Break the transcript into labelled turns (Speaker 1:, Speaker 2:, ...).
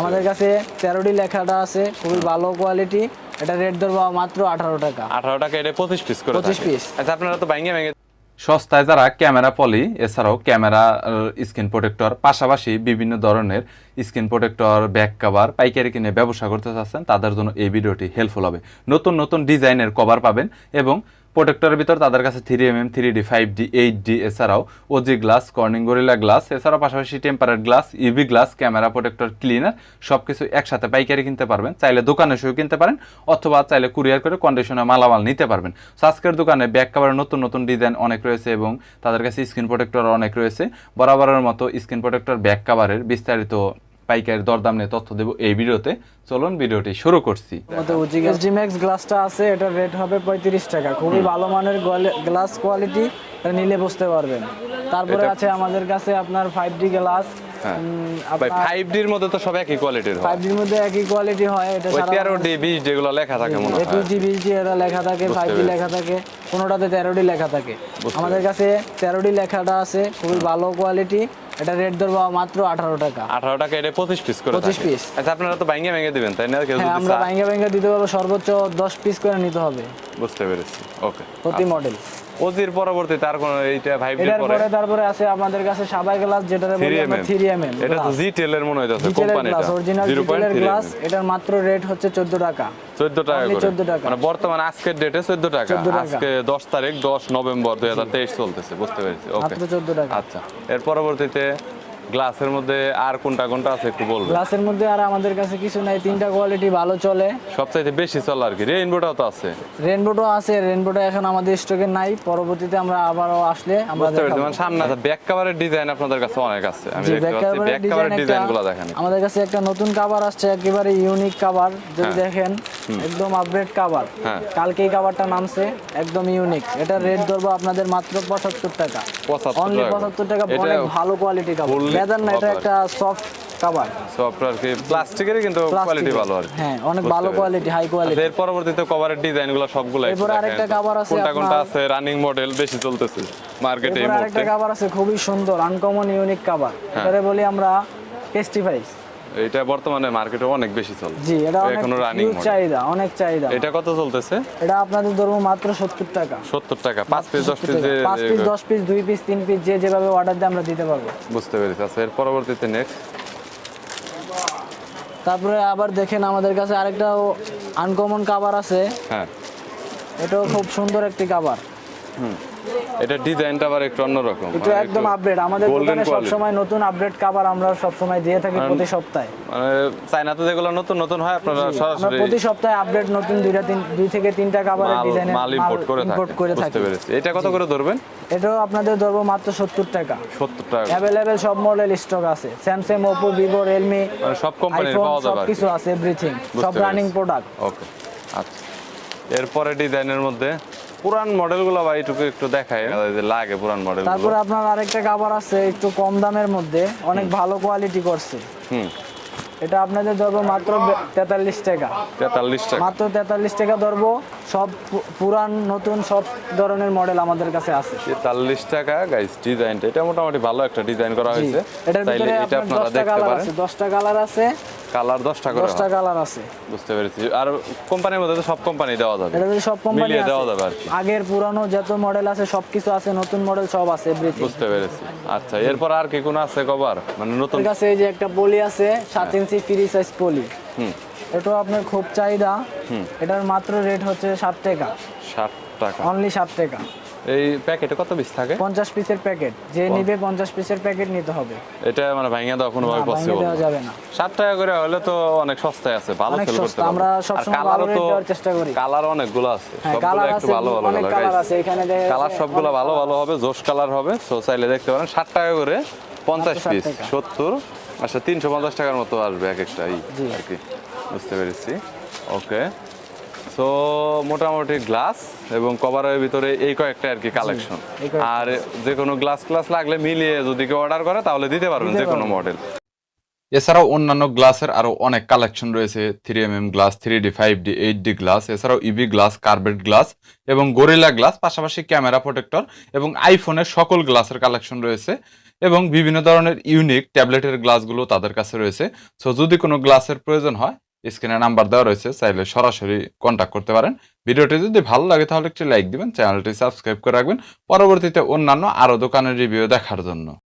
Speaker 1: আমাদের কাছে তেরোটি লেখাটা আছে খুবই ভালো কোয়ালিটি এটা রেট ধরবো মাত্র আঠারো টাকা।
Speaker 2: আঠারো টাকা এটা পঁচিশ পিস করে পঁচিশ
Speaker 1: পিস
Speaker 2: আচ্ছা আপনারা তো ভাঙে ভেঙে
Speaker 3: সস্তায় যারা ক্যামেরা পলি এছাড়াও ক্যামেরা স্ক্রিন প্রোটেক্টর পাশাপাশি বিভিন্ন ধরনের স্ক্রিন প্রোটেক্টর ব্যাক কভার পাইকারি কিনে ব্যবসা করতে চাচ্ছেন তাদের জন্য এই ভিডিওটি হেল্পফুল হবে। নতুন নতুন ডিজাইনের কভার পাবেন এবং প্রোটেক্টরের ভিতর তাদের কাছে three M M three D five D eight D এছাড়াও OG glass Corning Gorilla glass এছাড়াও পাশাপাশি tempered glass EV glass camera protector cleaner সব কিছু একসাথে পাইকারি কিনতে পারবেন। চাইলে দোকানে শুয়ে কিনতে পারেন অথবা চাইলে কুরিয়ার করে কন্ডিশনে মালামাল নিতে পারবেন। So, আজকের দোকানে ব্যাক কাভারের নতুন নতুন ডিজাইন অনেক রয়েছে এবং তাদের কাছে স্ক্রিন প্রোটেক্টর অনেক রয়েছে। বরাবরের মতো স্ক্রিন প্রোটেক্টর ব্যাক কাভারের বিস্তারিত পাইকারি দরদাম নিয়ে তথ্য দেব এই ভিডিওতে। চলুন ভিডিওটি শুরু করছি।
Speaker 1: গ্লাসটা আছে এটার রেট হবে পঁয়ত্রিশ টাকা। খুবই ভালো মানের গ্লাস কোয়ালিটি নিলে বুঝতে পারবেন। তারপরে আছে আমাদের কাছে আপনার ফাইভ ডি গ্লাস।
Speaker 2: ফাইভ ডির মধ্যে তো সব একই কোয়ালিটির হয়।
Speaker 1: ফাইভ ডির মধ্যে একই কোয়ালিটি হয় এটা
Speaker 2: তেরো ডি বিশ যেগুলো লেখা থাকে মনে হয়।
Speaker 1: একুশ জি বিশ জি এটা লেখা থাকে ফাইভ লেখা থাকে কোনোটাতে লেখা থাকে। আমাদের কাছে তেরোটি লেখাটা আছে খুবই ভালো কোয়ালিটি এটা রেট ধরবো মাত্র আঠারো টাকা।
Speaker 2: আঠারো টাকা এটা পঁচিশ পিস করে
Speaker 1: 25 পিস
Speaker 2: আচ্ছা আপনারা তো ভাঙে ভেঙে দিবেন তাই না? কেউ
Speaker 1: হ্যাঁ
Speaker 2: যদি
Speaker 1: আমরা? ভাঙ্গা ভাঙ্গা দিতে পারব সর্বোচ্চ দশ পিস করে নিতে হবে।
Speaker 2: বুঝতে পেরেছি। ওকে
Speaker 1: প্রতি মডেল
Speaker 2: ওজির পরবর্তী তার কোন এইটা
Speaker 1: ভাইব
Speaker 2: পরে
Speaker 1: পরে তারপরে আছে আমাদের কাছে সাদা গ্লাস যেটা বলি আমরা
Speaker 2: এম
Speaker 1: থ্রি এম এম
Speaker 2: এটা তো জি টেলের মনে হইতাছে
Speaker 1: কোম্পানি
Speaker 2: কোম্পানিটা
Speaker 1: অরিজিনাল
Speaker 2: জিরো পয়েন্ট
Speaker 1: গ্লাস এটার মাত্র রেট হচ্ছে চোদ্দ টাকা।
Speaker 2: চোদ্দ টাকা
Speaker 1: Only
Speaker 2: করে।
Speaker 1: 14 টাকা।
Speaker 2: মানে বর্তমান আজকের ডেটে চোদ্দ টাকা।
Speaker 1: 14 টাকা।
Speaker 2: আজকে দশ তারিখ দশ নভেম্বর দুই হাজার তেইশ চলতেছে বুঝতে পেরেছি। ওকে
Speaker 1: মাত্র চোদ্দ টাকা।
Speaker 2: আচ্ছা। এর পরবর্তীতে গ্লাসের মধ্যে আর কোনটা কোনটা আছে একটু বলবেন?
Speaker 1: গ্লাসের মধ্যে আর আমাদের কাছে কিছু নাই তিনটা কোয়ালিটি ভালো চলে।
Speaker 2: সবচাইতে বেশি চলে আর কি রেইনবোটাও তো আছে।
Speaker 1: রেনবোটো আছে রেনবোটো এখন আমাদের স্টকে নাই পরবর্তীতে আমরা আবারও আসলে আমরা।
Speaker 2: মানে সামনে আছে ব্যাক কাভারের ডিজাইন আপনাদের কাছে অনেক আছে। আমি দেখতে পাচ্ছি ব্যাক কাভারের
Speaker 1: design
Speaker 2: ডিজাইন
Speaker 1: একটা-
Speaker 2: গুলো দেখেন।
Speaker 1: আমাদের কাছে একটা নতুন কাভার আসছে একেবারে ইউনিক কাভার যদি
Speaker 2: হ্যাঁ।
Speaker 1: দেখেন একদম আপডেট কভার
Speaker 2: হ্যাঁ।
Speaker 1: কালকেই কাভারটা নামছে একদম ইউনিক এটা রেট ধরবো আপনাদের মাত্র পঁচাত্তর টাকা।
Speaker 2: 75
Speaker 1: অনলি
Speaker 2: টাকা করে।
Speaker 1: পঁচাত্তর টাকা
Speaker 2: এটা
Speaker 1: অনেক ভালো কোয়ালিটি কাভার লেদার না এটা একটা সফট কভার
Speaker 2: সফট আর কি প্লাস্টিকেরই কিন্তু কোয়ালিটি ভালো আর
Speaker 1: হ্যাঁ অনেক ভালো কোয়ালিটি হাই কোয়ালিটি
Speaker 2: এর পরবর্তীতে কভারের ডিজাইনগুলো সবগুলো
Speaker 1: এরপর। আরেকটা কভার আছে
Speaker 2: কোনটা কোনটা আছে? রানিং মডেল বেশি চলতেছে মার্কেটে এই মুহূর্তে।
Speaker 1: আরেকটা কভার আছে খুবই সুন্দর আনকমন ইউনিক কাবার এটারে বলি আমরা টেস্টিফাইস
Speaker 2: এটা বর্তমানে মার্কেটে অনেক বেশি চলে।
Speaker 1: জি এটা
Speaker 2: এখনও রানিং
Speaker 1: চাহিদা অনেক চাহিদা।
Speaker 2: এটা কত চলতেছে?
Speaker 1: এটা আপনাদের ধরবো মাত্র সত্তর টাকা।
Speaker 2: সত্তর টাকা পাঁচ পিস দশ পিস যে
Speaker 1: পাঁচ পিস দশ পিস দুই পিস তিন পিস যে যেভাবে অর্ডার দিয়ে আমরা দিতে পারব।
Speaker 2: বুঝতে পেরেছি। আচ্ছা এর পরবর্তীতে নেক্সট
Speaker 1: তারপরে আবার দেখেন আমাদের কাছে আরেকটা আনকমন কাভার আছে।
Speaker 2: হ্যাঁ।
Speaker 1: এটাও খুব সুন্দর একটি কাভার
Speaker 2: এটা ডিজাইনটা আবার একটু অন্যরকম
Speaker 1: এটা
Speaker 2: মানে
Speaker 1: একদম আপডেট আমাদের দোকানে
Speaker 2: quality।
Speaker 1: সবসময় নতুন আপডেট কাভার আমরা সবসময় দিয়ে থাকি প্রতি সপ্তাহে।
Speaker 2: মানে চাইনাতে যেগুলো নতুন নতুন হয় আপনারা সরাসরি
Speaker 1: প্রতি সপ্তাহে আপডেট নতুন দুইটা তিন দুই থেকে তিনটা কাভারের
Speaker 2: মাল মাল ইম্পোর্ট করে
Speaker 1: ইম্পোর্ট করে
Speaker 2: বুঝতে
Speaker 1: থাকি।
Speaker 2: এটা কত করে ধরবেন?
Speaker 1: এটাও আপনাদের ধরবো মাত্র সত্তর টাকা।
Speaker 2: সত্তর টাকা করে।
Speaker 1: সব মডেল স্টক আছে। স্যামসাং ওপো ভিভো রিয়েলমি
Speaker 2: মানে সব কোম্পানির পাওয়া যাবে আর কি।
Speaker 1: সবকিছু আছে এভরিথিং সব রানিং প্রোডাক্ট
Speaker 2: ওকে আচ্ছা। এরপরে ডিজাইনের মধ্যে পুরান মডেলগুলো বা এইটুকু একটু দেখায় লাগে পুরান মডেলগুলো।
Speaker 1: তারপরে আপনার আরেকটা কাভার আছে একটু কম দামের মধ্যে অনেক ভালো কোয়ালিটি করছে।
Speaker 2: হুম।
Speaker 1: এটা আপনাদের ধরবো মাত্র তেতাল্লিশ টাকা।
Speaker 2: তেতাল্লিশ টাকা।
Speaker 1: মাত্র তেতাল্লিশ টাকা ধরবো সব পুরান নতুন সব ধরনের মডেল আমাদের কাছে আছে।
Speaker 2: তেতাল্লিশ টাকা গাইস ডিজাইনটা এটা মোটামুটি ভালো একটা ডিজাইন করা হয়েছে।
Speaker 1: এটার ভিতরে
Speaker 2: এটা
Speaker 1: আপনার দশটা কালার আছে দশটা কালার আছে।
Speaker 2: কালার দশটা করে
Speaker 1: দশটা
Speaker 2: হয়।
Speaker 1: কালার আছে।
Speaker 2: বুঝতে পেরেছি। আর কোম্পানির মধ্যে তো সব কোম্পানি দেওয়া যাবে।
Speaker 1: এটা সব কোম্পানি আছে।
Speaker 2: দেওয়া যাবে আর কি।
Speaker 1: আগের পুরানো যত মডেল আছে সবকিছু আছে নতুন মডেল সব আছে এভরিথিং
Speaker 2: বুঝতে পেরেছি। আচ্ছা এরপর আর কি কোন আছে কভার মানে নতুন
Speaker 1: কাছে এই যে একটা পলি আছে সাত ইঞ্চি ফ্রি সাইজ পলি।
Speaker 2: হুম।
Speaker 1: এটাও আপনার খুব চাহিদা। এটার মাত্র রেট হচ্ছে ষাট টাকা।
Speaker 2: ষাট টাকা।
Speaker 1: অনলি ষাট টাকা।
Speaker 2: এই প্যাকেটে কত পিস থাকে?
Speaker 1: পঞ্চাশ পিসের প্যাকেট। যে নিবে পঞ্চাশ পিসের প্যাকেট নিতে হবে।
Speaker 2: এটা মানে ভাঙিয়ে দেওয়া কোনোভাবে
Speaker 1: না, ভাঙিয়ে
Speaker 2: পসিবল
Speaker 1: দেওয়া যাবে না।
Speaker 2: ষাট টাকা করে হলে তো অনেক সস্তায় আছে ভালো সেল করতে
Speaker 1: সস্তা, আমরা সবসময়
Speaker 2: কালারও
Speaker 1: ভালো দেওয়ার চেষ্টা করি।
Speaker 2: কালার অনেকগুলো আছে
Speaker 1: হ্যাঁ
Speaker 2: সবগুলো একটু ভালো ভালো কালার
Speaker 1: আছে। এখানে দেখা
Speaker 2: কালার সবগুলো ভালো ভালো হবে জোশ কালার হবে। সো চাইলে দেখতে পারেন ষাট টাকা করে পঞ্চাশ পিস
Speaker 1: টাকা।
Speaker 2: সত্তর আচ্ছা তিনশো পঞ্চাশ টাকার মতো আসবে এক একটা এই আর কি। বুঝতে পেরেছি। ওকে সো মোটামুটি গ্লাস এবং কভারের ভিতরে এই কয়েকটা আর কি কালেকশন আর যে কোনো গ্লাস ক্লাস লাগলে মিলিয়ে যদি কেউ অর্ডার করে তাহলে দিতে পারবেন যে কোনো মডেল
Speaker 3: এছাড়াও অন্যান্য গ্লাসের আরও অনেক কালেকশন রয়েছে three M M glass three D five D eight D glass এছাড়াও ইভি গ্লাস কার্বেট গ্লাস এবং গরিলা গ্লাস পাশাপাশি ক্যামেরা প্রোটেক্টর এবং আইফোনের সকল গ্লাসের কালেকশন রয়েছে
Speaker 2: এবং বিভিন্ন ধরনের ইউনিক ট্যাবলেটের গ্লাসগুলো তাদের কাছে রয়েছে। সো যদি কোনো গ্লাসের প্রয়োজন হয় স্ক্রিনে নাম্বার দেওয়া রয়েছে, চাইলে সরাসরি কন্ট্যাক্ট করতে পারেন। ভিডিওটি যদি ভালো লাগে, তাহলে একটি লাইক দিবেন চ্যানেলটি সাবস্ক্রাইব করে রাখবেন। পরবর্তীতে অন্যান্য আরও দোকানের রিভিউ দেখার জন্য।